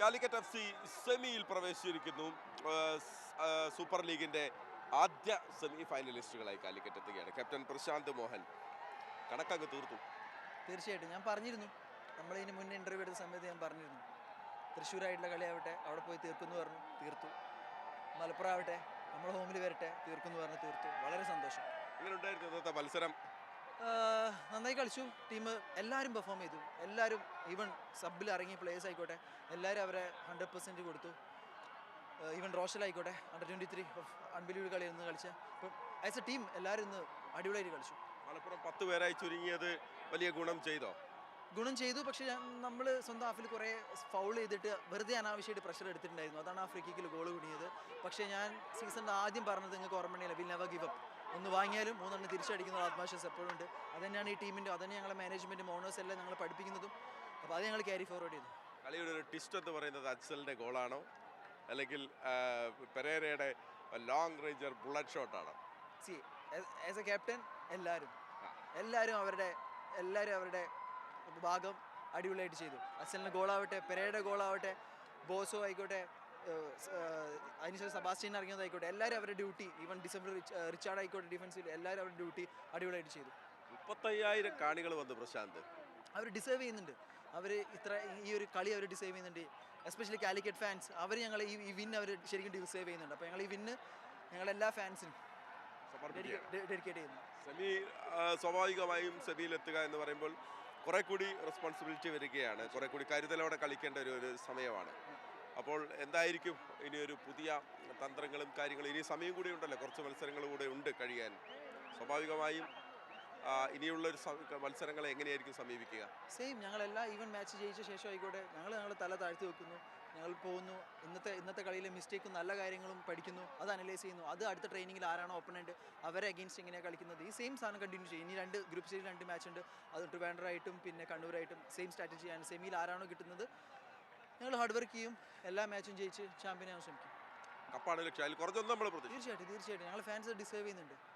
Calicut F C സെമിയിൽ പ്രവേശിച്ചിരിക്കുന്നു. Super ലീഗിന്റെ ആദ്യ സെമി ഫൈനലിസ്റ്റുകളായി കാലിക്കറ്റ് എത്തുകയാണ്. ക്യാപ്റ്റൻ പ്രശാന്ത് മോഹൻ കണക്കങ്ങ് തീർത്തു. തീർച്ചയായിട്ടും. ഞാൻ പറഞ്ഞിരുന്നു. നമ്മൾ ഇതിന് മുന്നേ ഇന്റർവ്യൂ എടുത്ത സമയത്ത് ഞാൻ പറഞ്ഞിരുന്നു. തൃശ്ശൂരായിട്ടുള്ള കളിയാവട്ടെ അവിടെ പോയി തീർക്കുന്നു പറഞ്ഞു തീർത്തു. മലപ്പുറം ആവട്ടെ നമ്മൾ ഹോമിൽ വരട്ടെ തീർക്കുന്നു പറഞ്ഞു തീർത്തു. വളരെ സന്തോഷം. ഇന്നത്തെ മത്സരം? നന്നായി കളിച്ചു. ടീം എല്ലാവരും പെർഫോം ചെയ്തു. എല്ലാവരും ഈവൻ സബിൽ ഇറങ്ങിയ പ്ലേയേഴ്സ് ആയിക്കോട്ടെ എല്ലാവരും അവരെ ഹൺഡ്രഡ് പെർസെന്റ് കൊടുത്തു. ഈവൻ റോഷൽ ആയിക്കോട്ടെ അണ്ടർ ട്വന്റി ത്രീ അൺബിലീവ് കളി ഇന്ന് കളിച്ച. അപ്പം ആസ് എ ടീം എല്ലാവരും ഇന്ന് അടിപൊളിയായിട്ട് കളിച്ചു. മലപ്പുറം പത്ത് പേരായി ചുരുങ്ങിയത് വലിയ ഗുണം ചെയ്തോ? ഗുണം ചെയ്തു പക്ഷേ നമ്മൾ സ്വന്തം ഹാഫിൽ കുറേ ഫൗൾ ചെയ്തിട്ട് വെറുതെ അനാവശ്യമായിട്ട് പ്രഷർ എടുത്തിട്ടുണ്ടായിരുന്നു. അതാണ് ആ ഫ്രീ കിക്കിൽ ഗോൾ കുടിയത് പക്ഷേ ഞാൻ സീസണിന്റെ ആദ്യം പറഞ്ഞത് നിങ്ങൾക്ക് ഓർമ്മയില്ല വിൽ നെവർ ഗിവ് അപ്പ് ഒന്ന് വാങ്ങിയാലും മൂന്നെണ്ണം തിരിച്ചടിക്കുന്ന ഒരു ആത്മവിശ്വാസം എപ്പോഴും ഉണ്ട്. അതന്നെയാണ് ഈ ടീമിന്റെ അതന്നെ ഞങ്ങളെ മാനേജ്മെന്റും ഓണേഴ്സ് എല്ലാം ഞങ്ങൾ പഠിപ്പിക്കുന്നതും. അപ്പോൾ അത് ഞങ്ങൾ ക്യാരി ഫോർവേഡ് ചെയ്തു. കളിയുടെ ഒരു ട്വിസ്റ്റ് എന്ന് പറയുന്നത് അച്ഛലിന്റെ ഗോളാണോ അല്ലെങ്കിൽ പെരേരയുടെ ലോങ് റേഞ്ചർ ബുള്ളറ്റ് ഷോട്ടാണോ സി ആസ് എ ക്യാപ്റ്റൻ എല്ലാവരും എല്ലാവരും അവരുടെ എല്ലാവരും അവരുടെ ഭാഗം അടിപൊളിയായിട്ട് ചെയ്തു. അസലിന്റെ ഗോളാവട്ടെ പെരയുടെ ഗോളാവട്ടെ ബോസോ ആയിക്കോട്ടെ അതിനുശേഷം സബാസ്റ്റ്യൻ ഇറങ്ങിയതായിക്കോട്ടെ എല്ലാവരും അവരുടെ ഡ്യൂട്ടി ഈവൻ ഡിസംബർ റിച്ചാർഡ് ആയിക്കോട്ടെ ഡിഫൻസിൽ എല്ലാവരും അവരുടെ ഡ്യൂട്ടി അടിപൊളിയായിട്ട് ചെയ്തു. മുപ്പത്തയ്യായിരം കാണികൾ വന്നു പ്രശാന്ത്. അവർ ഡിസേർവ് ചെയ്യുന്നുണ്ട്. അവർ ഇത്ര ഈ ഒരു കളി അവർ ഡിസേർവ് ചെയ്യുന്നുണ്ട്. എസ്പെഷ്യലി കാലിക്കറ്റ് ഫാൻസ് അവർ ഞങ്ങൾ ഈ ഈ വിൻ അവർ ശരിക്കും ഡിസേർവ് ചെയ്യുന്നുണ്ട്. അപ്പോൾ ഞങ്ങൾ ഈ വിന്ന് ഞങ്ങളെല്ലാ ഫാൻസിനും ഡെഡിക്കേറ്റ് ചെയ്യുന്നു. സെമി സ്വാഭാവികമായും സെമിയിലെത്തുക എന്ന് പറയുമ്പോൾ കുറെ കൂടി റെസ്പോൺസിബിലിറ്റി വരികയാണ്. കുറെ കൂടി കരുതലോടെ കളിക്കേണ്ട ഒരു ഒരു സമയമാണ്. അപ്പോൾ എന്തായിരിക്കും ഇനി ഒരു പുതിയ തന്ത്രങ്ങളും കാര്യങ്ങളും? ഇനി സമയം കൂടി ഉണ്ടല്ലോ. കുറച്ച് മത്സരങ്ങൾ കൂടെ ഉണ്ട് കഴിയാൻ. സ്വാഭാവികമായും ഇനിയുള്ള ഒരു മത്സരങ്ങളെ എങ്ങനെയായിരിക്കും സമീപിക്കുക? സെയിം ഞങ്ങളെല്ലാ ഈവൻ മാച്ച് ജയിച്ച ശേഷം ആയിക്കോട്ടെ. ഞങ്ങൾ ഞങ്ങൾ തല താഴ്ത്തി വെക്കുന്നു. ഞങ്ങൾ പോകുന്നു. ഇന്നത്തെ ഇന്നത്തെ കളിയിലെ മിസ്റ്റേക്കും നല്ല കാര്യങ്ങളും പഠിക്കുന്നു. അത് അനലൈസ് ചെയ്യുന്നു. അത് അടുത്ത ട്രെയിനിങ്ങിൽ ആരാണോ ഓപ്പണന്റ് അവരെ അഗെയിൻസ്റ്റ് എങ്ങനെയാണ് കളിക്കുന്നത്. ഈ സെയിം സാധനം കണ്ടിന്യൂ ചെയ്യും. ഇനി രണ്ട് ഗ്രൂപ്പ് സ്റ്റേജിൽ രണ്ട് മാച്ച് ഉണ്ട്. അത് ട്രിവാൻഡ്രായിട്ടും പിന്നെ കണ്ണൂരായിട്ടും സെയിം സ്ട്രാറ്റജി ആണ്. സെമിയിൽ ആരാണോ കിട്ടുന്നത് ഞങ്ങൾ ഹാർഡ് വർക്ക് ചെയ്യും. എല്ലാ മാച്ചും ജയിച്ച് ചാമ്പ്യൻ ആവാൻ ശ്രമിക്കും. കപ്പാണ് ലക്ഷ്യം അതിൽ കുറച്ചൊന്നും നമ്മൾ പ്രതീക്ഷിക്കും തീർച്ചയായിട്ടും തീർച്ചയായിട്ടും. ഞങ്ങൾ ഫാൻസ് ഡിസേർവ് ചെയ്യുന്നുണ്ട്.